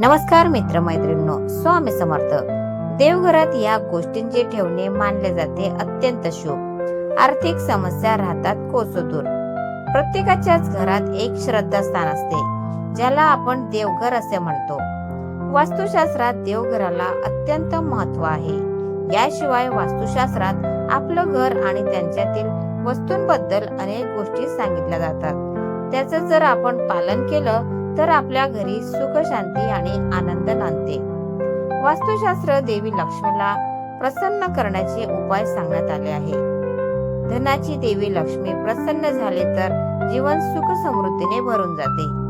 नमस्कार मित्रमैत्रिणींनो स्वामी समर्थ. देवघरात या गोष्टींचे ठेवणे मानले जाते अत्यंत शुभ. आर्थिक समस्या राहतात कोसोदूर. प्रत्येकाच्याच घरात एक श्रद्धास्थान असते ज्याला आपण देवघर असे म्हणतो. वास्तुशास्त्रात देवघराला अत्यंत महत्त्व आहे. याशिवाय वास्तुशास्त्रात आपलं घर आणि त्यांच्यातील वस्तूंबद्दल अनेक गोष्टी सांगितल्या जातात. त्याचं जर आपण पालन केलं तर आपल्या घरी सुख शांती आणि आनंद नांदते. वास्तुशास्त्र देवी लक्ष्मीला प्रसन्न करण्याचे उपाय सांगण्यात आले आहे. धनाची देवी लक्ष्मी प्रसन्न झाले तर जीवन सुख समृद्धीने भरून जाते.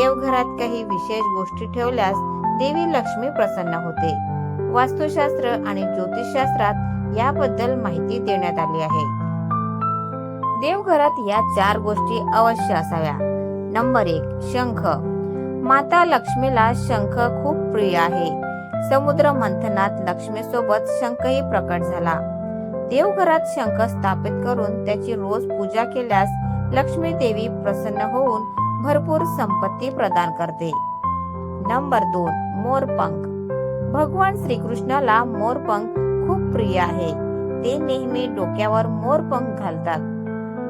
देवघरात काही विशेष गोष्टी ठेवल्यास देवी लक्ष्मी प्रसन्न होते. वास्तुशास्त्र आणि ज्योतिषशास्त्रात याबद्दल माहिती देण्यात आली आहे. देवघरात या चार गोष्टी अवश्य असाव्या. नंबर एक शंख. माता लक्ष्मीला शंख खूप प्रिय आहे. समुद्र मंथनात लक्ष्मीसोबत शंखही प्रकट झाला. देवघरात शंख स्थापित करून त्याची रोज पूजा केल्यास लक्ष्मी देवी प्रसन्न होऊन भरपूर संपत्ती प्रदान करते. नंबर दोन मोरपंख. भगवान श्रीकृष्णाला मोरपंख खूप प्रिय आहे. ते नेहमी डोक्यावर मोरपंख घालतात.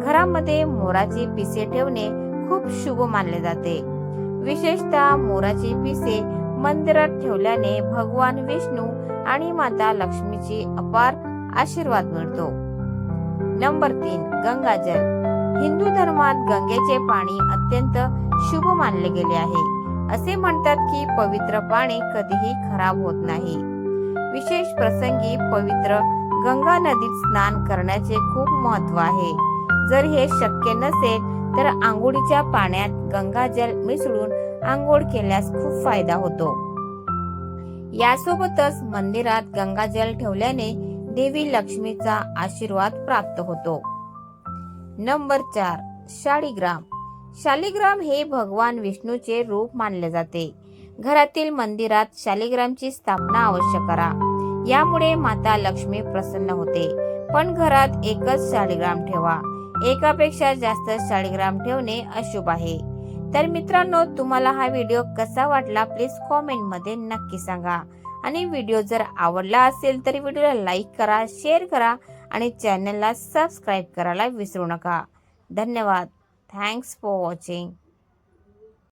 घरामध्ये मोराची पिसे ठेवणे खूप शुभ मानले जाते. विशेषतः मोराचे पिसे मंदिरात ठेवल्याने भगवान विष्णू आणि माता लक्ष्मीची अपार आशीर्वाद मिळतो. नंबर तीन गंगाजल. हिंदू धर्मात गंगेचे पाणी अत्यंत शुभ मानले गेले आहे. असे म्हणतात की पवित्र पाणी कधीही खराब होत नाही. विशेष प्रसंगी पवित्र गंगा नदीत स्नान करण्याचे खूप महत्त्व आहे. जर हे शक्य नसेल तर आंघोळीच्या पाण्यात गंगाजल मिसळून आंघोळ केल्यास खूप फायदा होतो. यासोबतच मंदिरात गंगाजल ठेवल्याने देवी लक्ष्मीचा आशीर्वाद प्राप्त होतो. नंबर चार शाळीग्राम शालिग्राम हे भगवान विष्णूचे रूप मानले जाते. घरातील मंदिरात शालिग्रामची स्थापना अवश्य करा. यामुळे माता लक्ष्मी प्रसन्न होते. पण घरात एकच शालिग्राम ठेवा. एकापेक्षा जास्त शाळीग्राम ठेवणे अशुभ आहे. तर मित्रांनो तुम्हाला हा व्हिडिओ कसा वाटला प्लीज कॉमेंटमध्ये नक्की सांगा. आणि व्हिडिओ जर आवडला असेल तर व्हिडिओला लाईक करा शेअर करा आणि चॅनलला सबस्क्राईब करायला विसरू नका. धन्यवाद. Thanks for watching